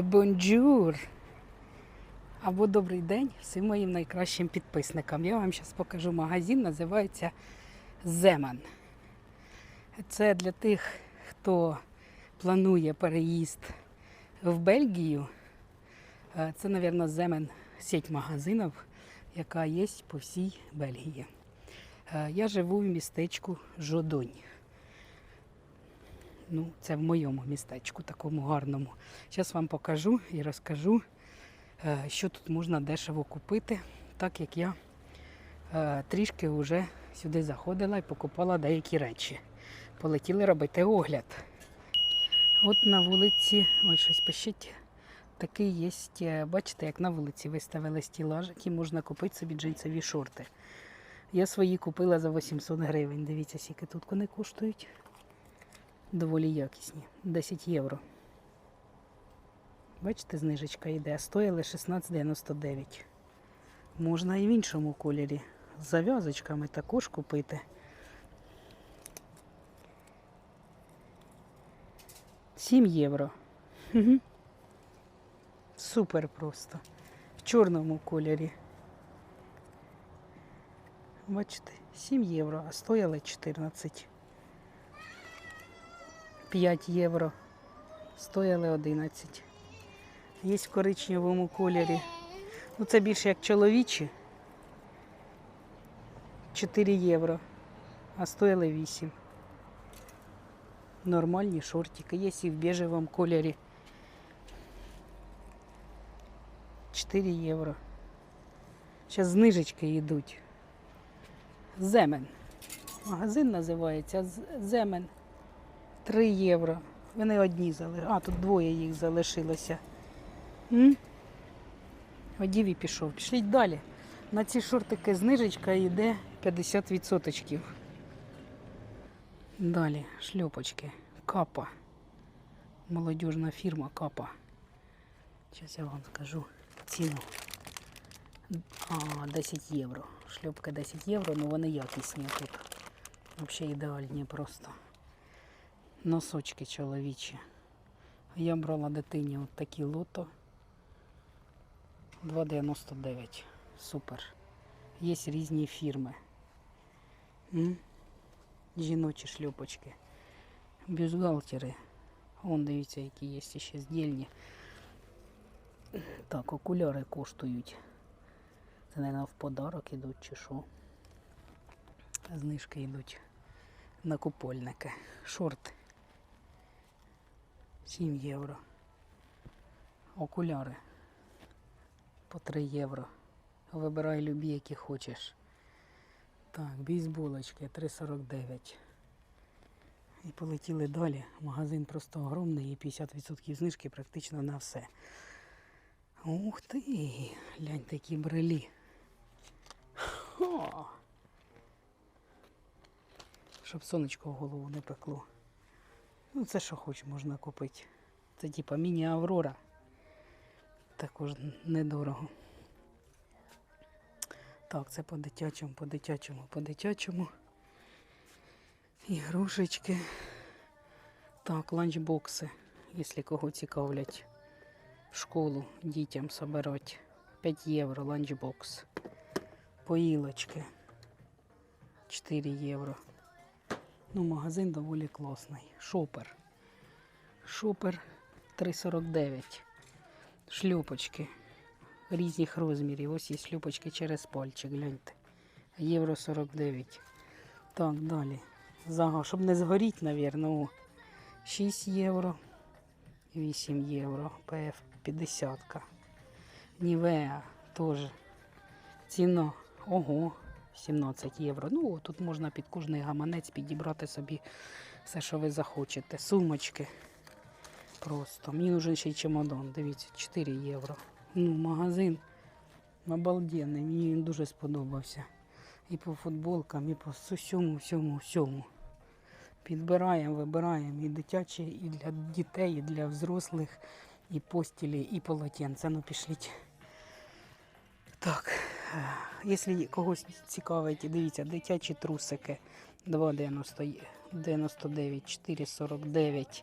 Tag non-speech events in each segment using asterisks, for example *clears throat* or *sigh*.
Бонджур! Або добрий день всім моїм найкращим підписникам. Я вам зараз покажу магазин, називається Земан. Це для тих, хто планує переїзд в Бельгію. Е, Це, мабуть, Земен сеть магазинів, яка є по всій Бельгії. Е, Я живу в містечку Жодонь. Ну, це в моєму містечку, такому гарному. Зараз вам покажу і розкажу, е, що тут можна дешево купити, так як я е, трішки вже сюди заходила і покупала деякі речі. Полетіли робити огляд. От на вулиці, ой, щось пишіть. Такий є, е, бачите, як на вулиці виставили стілаж, які можна купити собі джинсові шорти. Я свої купила за 800 гривень. Дивіться, скільки тут вони коштують доволі якісні. 10 євро. Бачите, знижечка йде, стоїли 16,99. Можна і в іншому кольорі. З зав'язочками також купити. Сім євро. Супер просто. В чорному кольорі. Бачите, 7 євро, а стояли 14. 5 євро. Стояли 11. Є в коричневому кольорі. Ну, це більше як чоловічі. 4 євро. А стояли 8. Нормальні шортики. Є і в біжевому кольорі. 4 євро. Зараз знижечки йдуть. Земен. Магазин називається Земен. 3 євро. Вони одні залишилися. А, тут двоє їх залишилося. М? Одів і пішов. Пішліть далі. На ці шортики знижечка йде 50%. Далі шльопочки. Капа. Молодіжна фірма Капа. Зараз я вам скажу ціну. А, 10 євро. Шльопка 10 євро, але вони якісні тут. Взагалі ідеальні просто. Носочки чоловічі. Я брала дитині от такі лото. 2,99. Супер. Є різні фірми. М? Жіночі шльопочки. Бюстгальтери. Вон дивіться, які є ще здільні. Так, окуляри коштують. Це, мабуть, в подарок ідуть чи що. Знижки йдуть на купольники. Шорти. 7 євро. Окуляри по 3 євро. Вибирай любі, які хочеш. Так, бейсболочки 3,49. І полетіли далі. Магазин просто огромний і 50% знижки практично на все. Ух ти! Глянь такі брелі. Хо! Щоб сонечко в голову не пекло. Ну, це що хоч можна купити. Це типа міні-аврора. Також недорого. Так, це по дитячому, по дитячому, по дитячому. Ігрушечки. Так, ланчбокси, якщо кого цікавлять в школу дітям собирати. 5 євро ланчбокс. Поїлочки 4 євро. Ну, магазин доволі класний. Шопер. Шопер 3,49. Шлюпочки різних розмірів. Ось є шлюпочки через пальчик, гляньте. Євро 49. Так, далі. Зага, щоб не згоріть, навірно, 6 євро. 8 євро. ПФ 50. Нівеа теж. Ціна. Ого. 17 євро. Ну, тут можна під кожний гаманець підібрати собі все, що ви захочете. Сумочки. Просто. Мені нужен ще й чемодан. Дивіться, 4 євро. Ну, магазин обалденний. Мені він дуже сподобався. І по футболкам, і по всьому, всьому, всьому. Підбираємо, вибираємо і дитячі, і для дітей, і для взрослих, і постілі, і полотенця. Ну, пішліть. Так, якщо когось цікавить, дивіться, дитячі трусики 2,99, 4,49.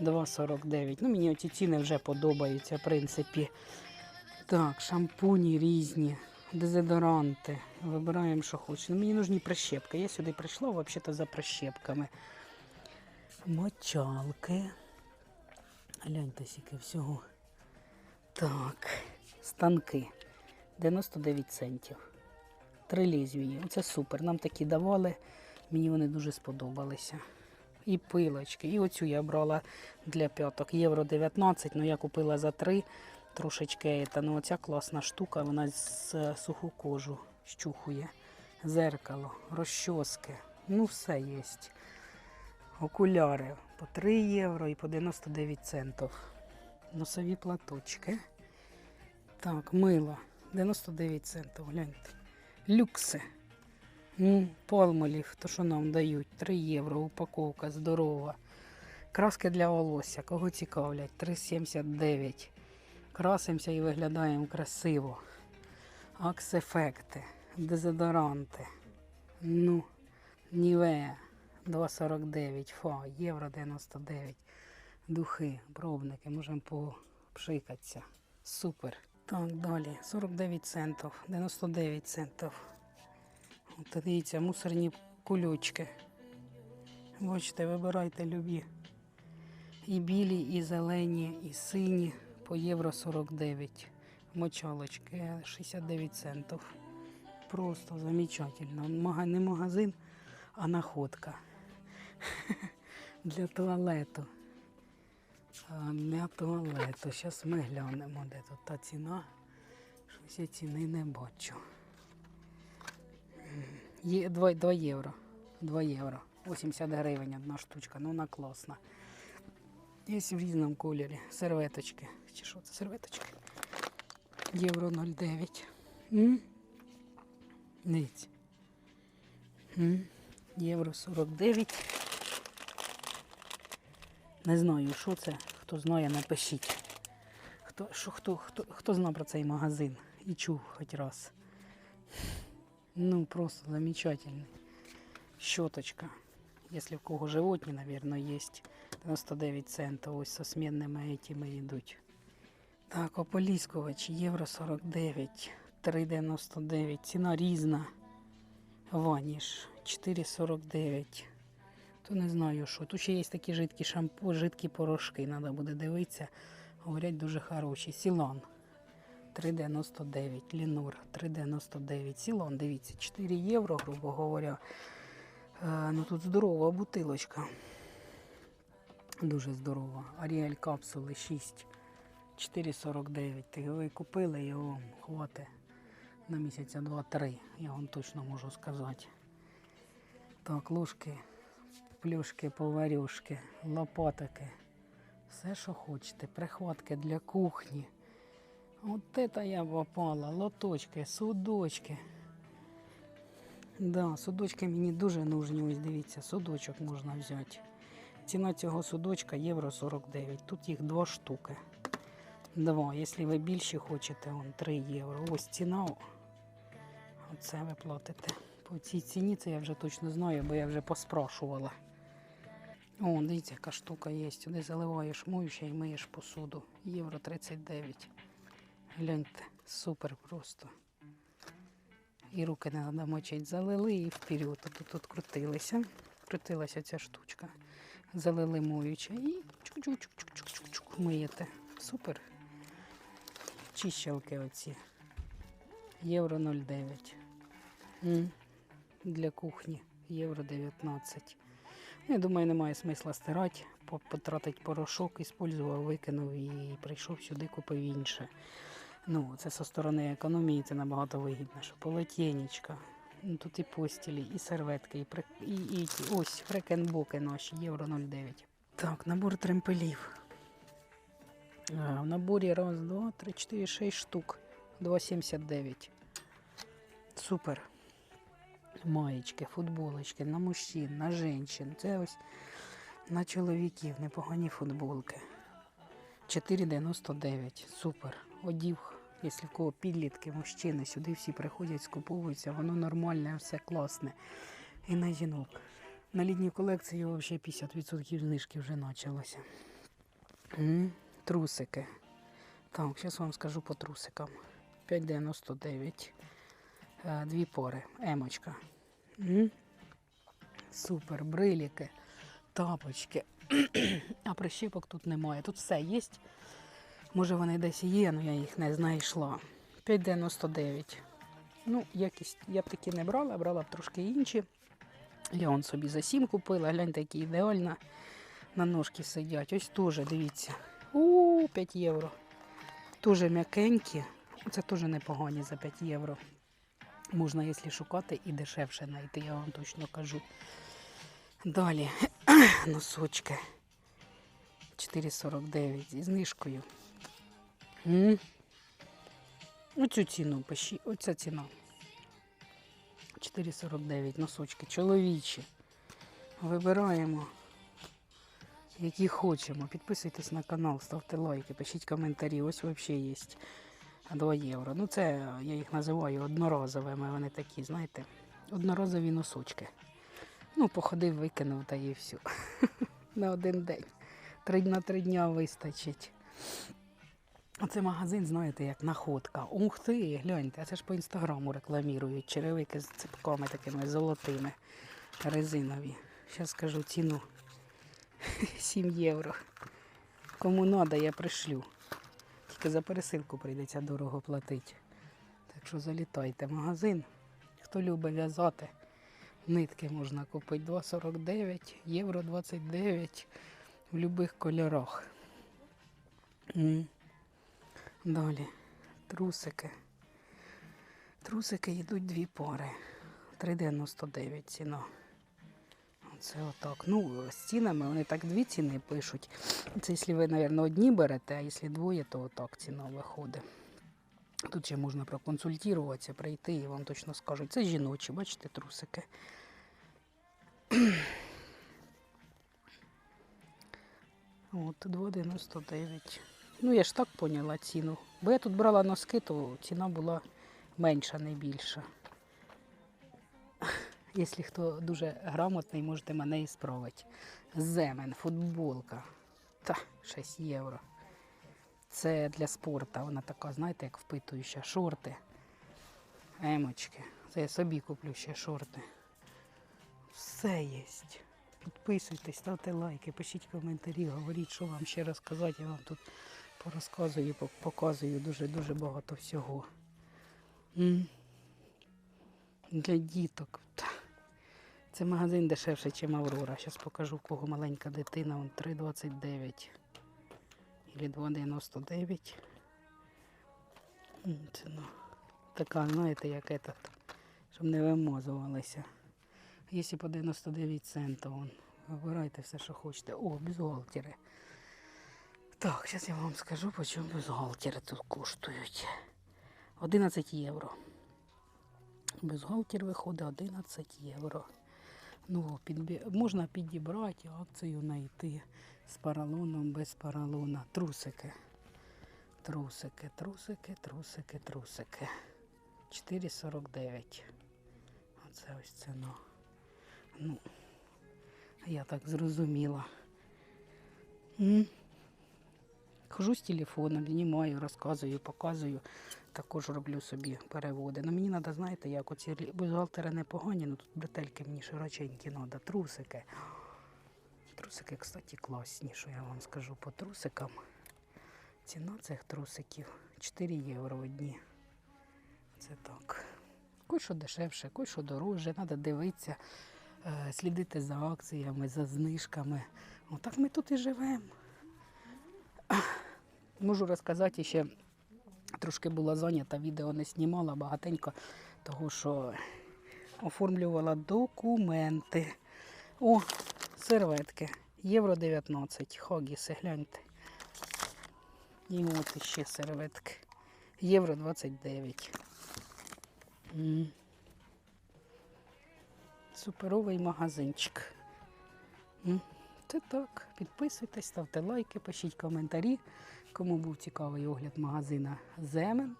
2,49. Ну, мені оці ціни вже подобаються, в принципі. Так, шампуні різні, дезодоранти. Вибираємо, що хочемо. Ну, мені нужні прищепки. Я сюди прийшла взагалі-то за прищепками. Мочалки. Гляньте, скільки всього. Так, станки. 99 центів. Три лезвії. Оце супер. Нам такі давали. Мені вони дуже сподобалися. І пилочки. І оцю я брала для п'яток. Євро 19, ну я купила за 3 трошечки. Ну, оця класна штука, вона з суху кожу щухує. Зеркало, розчоски. Ну, все є. Окуляри по 3 євро і по 99 центів. Носові платочки. Так, мило. 99 центів, гляньте. Люкси. Ну, палмолів, то що нам дають, 3 євро, упаковка здорова. Краски для волосся, кого цікавлять, 3,79. Красимося і виглядаємо красиво. Акс-ефекти, дезодоранти. Ну, Нівея 2,49, фа, євро 99. Духи, пробники, можемо попшикатися. Супер. Так, далі. 49 центів, 99 центів. От дивіться, мусорні кульочки. Бачите, вибирайте любі. І білі, і зелені, і сині по євро 49. Мочалочки 69 центів. Просто замечательно. Не магазин, а находка. *laughs* Для туалету. А, Для туалету. Зараз ми глянемо, де тут та ціна. Щось я ціни не бачу. Є 2, 2 євро. 2 євро. 80 гривень одна штучка. Ну вона класна. Є в різному кольорі. Серветочки. Чи що це серветочки? Євро 0,9. М? Дивіться. Євро 49. Не знаю, що це. Хто знає, напишіть. Хто, що, хто, хто, хто знав про цей магазин і чув хоч раз. Ну, просто замечательный. Щеточка. Если в кого животні, наверное, есть. 99 центов. Ось со сменними этими йдуть. Так, ополіскувач, євро 49, 3,99. Ціна різна. Ваніш 4,49. То не знаю що. Тут ще є такі жидкі шампу, жидкі порошки. Треба буде дивитися. Говорять, дуже хороші. Сілан 3,99. Лінур 3,99. Сілон, дивіться, 4 євро, грубо говоря. Е, ну тут здорова бутилочка. Дуже здорова. Аріель капсули 6. 4,49. Ти ви купили його, хватить на місяця 2-3. Я вам точно можу сказати. Так, ложки, плюшки, поварюшки, лопатики. Все, що хочете. Прихватки для кухні. От это я попала. Лоточки, судочки. Да, судочки мені дуже нужні. Ось дивіться, судочок можна взяти. Ціна цього судочка євро 49. Тут їх два штуки. Два. Якщо ви більше хочете, он 3 євро. Ось ціна. Оце ви платите. По цій ціні це я вже точно знаю, бо я вже поспрашувала. О, дивіться, яка штука є. Туди заливаєш моюче і миєш посуду. Євро 39. Гляньте, супер просто. І руки не треба мочити. Залили і вперед. Тут, тут крутилися. Крутилася ця штучка. Залили моюче і чук-чук-чук-чук-чук-чук миєте. Супер. Чищалки оці. Євро 0,9. М, Для кухні. Євро 19. Я думаю, немає смисла стирати, по- потратить порошок, іспользував, викинув і прийшов сюди, купив інше. Ну, це зі сторони економії це набагато вигідно, що полотенечка. Ну, тут і постілі, і серветки, і, при... і, і ось фрекенбоки наші, євро 0,9. Так, набор тремпелів. А, в наборі раз, два, три, чотири, шість штук. 2,79. Супер. Маєчки, футболочки на мужчин, на жінчин. Це ось на чоловіків непогані футболки. 4,99. Супер. Одів, якщо в кого підлітки, мужчини, сюди всі приходять, скуповуються, воно нормальне, все класне. І на жінок. На літню колекцію взагалі 50% знижки вже почалося. Трусики. Так, зараз вам скажу по трусикам. 5,99. Е, Дві пори. Емочка. Супер, бриліки, тапочки. *clears throat* А прищепок тут немає. Тут все є. Може вони десь є, але я їх не знайшла. 5,99. Ну, якість я б такі не брала, брала б трошки інші. Я он собі за 7 купила, гляньте, які ідеально на ножки сидять. Ось теж, дивіться. У 5 євро. Дуже м'якенькі. Це теж непогані за 5 євро. Можна, якщо шукати, і дешевше знайти, я вам точно кажу. Далі *clears throat* носочки. 4,49 зі знижкою. М. Оцю ціну пиші. Оця ціна. 4,49 носочки. Чоловічі. Вибираємо, які хочемо. Підписуйтесь на канал, ставте лайки, пишіть коментарі. Ось взагалі є 2 євро. Ну, це я їх називаю одноразовими. Вони такі, знаєте, одноразові носочки. Ну, походив, викинув та і все. *laughs* На один день. Три на три дня вистачить. Оце магазин, знаєте, як находка. Ух ти, гляньте, а це ж по інстаграму рекламують. Черевики з ципками такими золотими, резинові. Зараз скажу ціну *laughs* 7 євро. Кому треба, я пришлю. Тільки за пересилку прийдеться дорого платити. Так що залітайте в магазин. Хто любить в'язати, нитки можна купити 2,49, євро 29 в будь-яких кольорах. Далі трусики. Трусики йдуть дві пари. 3,99 ціна. Оце отак. Ну, з цінами вони так дві ціни пишуть. Це якщо ви, мабуть, одні берете, а якщо двоє, то отак ціна виходить. Тут ще можна проконсультуватися, прийти і вам точно скажуть. Це жіночі, бачите, трусики. От, 2,99. Ну, я ж так поняла ціну. Бо я тут брала носки, то ціна була менша, не більша. Якщо хто дуже грамотний, можете мене і справити. Земен, футболка. Та, 6 євро. Це для спорту. Вона така, знаєте, як впитуюча. Шорти. Емочки. Це я собі куплю ще шорти. Все є. Підписуйтесь, ставте лайки, пишіть коментарі, говоріть, що вам ще розказати. Я вам тут порозказую, показую дуже-дуже багато всього. Для діток. Це магазин дешевше, ніж Аврора. Зараз покажу, в кого маленька дитина. Вон 3,29. Или 2,99. М, Ціна. Така, знаєте, як этот, щоб не вимазувалися. Якщо по 99 центів, вон, вибирайте все, що хочете. О, бюстгальтери. Так, зараз я вам скажу, по чому бюстгальтери тут коштують. 11 євро. Бюстгальтер виходить 11 євро. Ну, підбі... Можна підібрати акцію знайти з поролоном, без паралона. Трусики. Трусики, трусики, трусики, трусики. 4,49. Оце ось ціна. Ну, я так зрозуміла. М? Хожу з телефоном, знімаю, розказую, показую. Також роблю собі переводи. Ну мені треба, знаєте, як оці лі- бюстгальтери непогані, ну тут бретельки мені широченькі треба, трусики. Трусики, кстати, класні, що я вам скажу по трусикам. Ціна цих трусиків 4 євро одні. Це так. Кой що дешевше, кой що дорожче, треба дивитися, е, слідити за акціями, за знижками. Отак ми тут і живемо. Можу розказати ще, трошки була зайнята, відео не знімала багатенько, того що оформлювала документи. О, серветки. Євро 19. Хогіси, гляньте. І от іще серветки. Євро 29. М. Суперовий магазинчик. Це так. Підписуйтесь, ставте лайки, пишіть коментарі. Кому був цікавий огляд магазина Земен.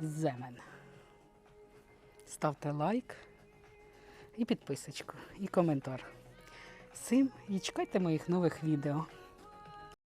Земен. Ставте лайк і підписочку, і коментар. Всім і чекайте моїх нових відео.